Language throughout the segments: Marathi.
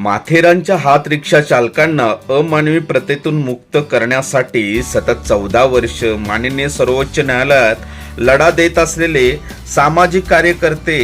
माथेरानच्या हात रिक्षा चालकांना अमानवी प्रथेतून मुक्त करण्यासाठी सतत चौदा वर्ष माननीय सर्वोच्च न्यायालयात लढा देत असलेले सामाजिक कार्यकर्ते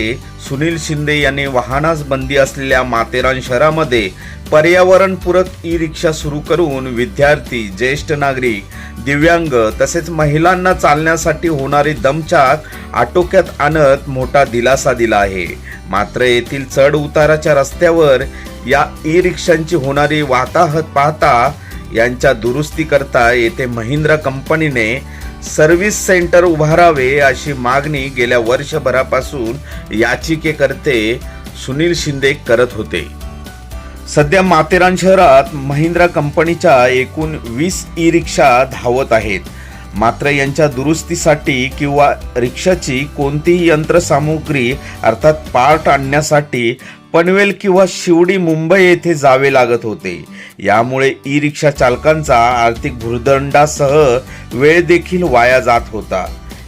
सुनील शिंदे यांनी वाहनास बंदी असलेल्या माथेरान शहरामध्ये पर्यावरणपूरक ई रिक्षा सुरू करून विद्यार्थी ज्येष्ठ नागरिक दिव्यांग तसेच महिलांना चालण्यासाठी होणारी दमछाक आटोक्यात आणत मोठा दिलासा दिला आहे. मात्र येथील चढ उताराच्या रस्त्यावर या ई रिक्षांची होणारी वाताहत पाहता यांच्या दुरुस्ती करता येथे महिंद्रा कंपनीने सर्व्हिस सेंटर उभारावे अशी मागणी गेल्या वर्षभरापासून याचिकेकर्ते सुनील शिंदे करत होते. सध्या माथेरान शहरात महिंद्रा कंपनीच्या एकूण वीस ई रिक्षा धावत आहेत. मात्र यांच्या दुरुस्तीसाठी किंवा रिक्षाची कोणतीही यंत्रसामुग्री अर्थात पार्ट आणण्यासाठी पनवेल किंवा शिवडी मुंबई येथे जावे लागत होते. यामुळे ई रिक्षा चालकांचा आर्थिक भुर्दंडासह वेळ देखील वाया जात होता.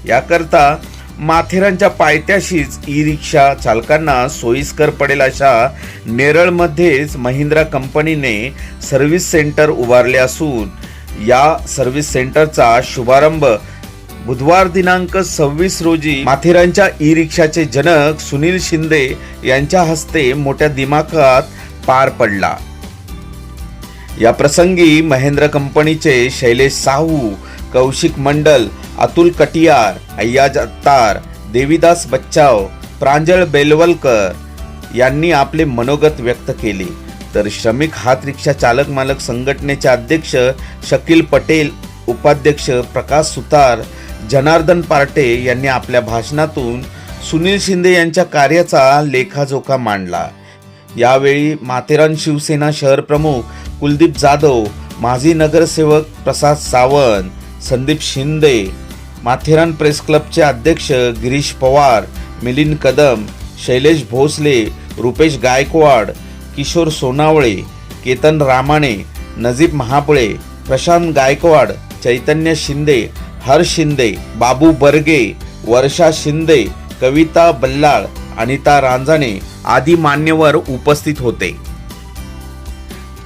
याकरता माथेरानच्या पायथ्याशीच ई रिक्षा चालकांना सोयीस्कर पडेल अशा नेरळमध्येच महिंद्रा कंपनीने सर्व्हिस सेंटर उभारले असून या सर्व्हिस सेंटरचा शुभारंभ बुधवार दिनांक सव्वीस रोजी माथेरानच्या ई रिक्षाचे जनक सुनील शिंदे यांच्या हस्ते मोठ्या दिमाखात पार पडला. या प्रसंगी महेंद्र कंपनीचे शैलेश साहू कौशिक मंडल अतुल कटियार अय्याज अत्तार देवीदास बच्चाव प्रांजळ बेलवलकर यांनी आपले मनोगत व्यक्त केले. तर श्रमिक हात रिक्षा चालक मालक संघटनेचे अध्यक्ष शकील पटेल उपाध्यक्ष प्रकाश सुतार जनार्दन पार्टे यांनी आपल्या भाषणातून सुनील शिंदे यांच्या कार्याचा लेखाजोखा मांडला. यावेळी माथेरान शिवसेना शहर प्रमुख कुलदीप जाधव माजी नगरसेवक प्रसाद सावंत संदीप शिंदे माथेरान प्रेस क्लबचे अध्यक्ष गिरीश पवार मिलिंद कदम शैलेश भोसले रुपेश गायकवाड किशोर सोनावळे केतन रामाणे नजीब महाबळे प्रशांत गायकवाड चैतन्य शिंदे हर शिंदे बाबू बर्गे वर्षा शिंदे कविता बल्लाळ अनिता रांजाणे आदी मान्यवर उपस्थित होते.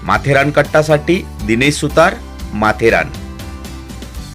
माथेरान कट्टासाठी दिनेश सुतार माथेरान.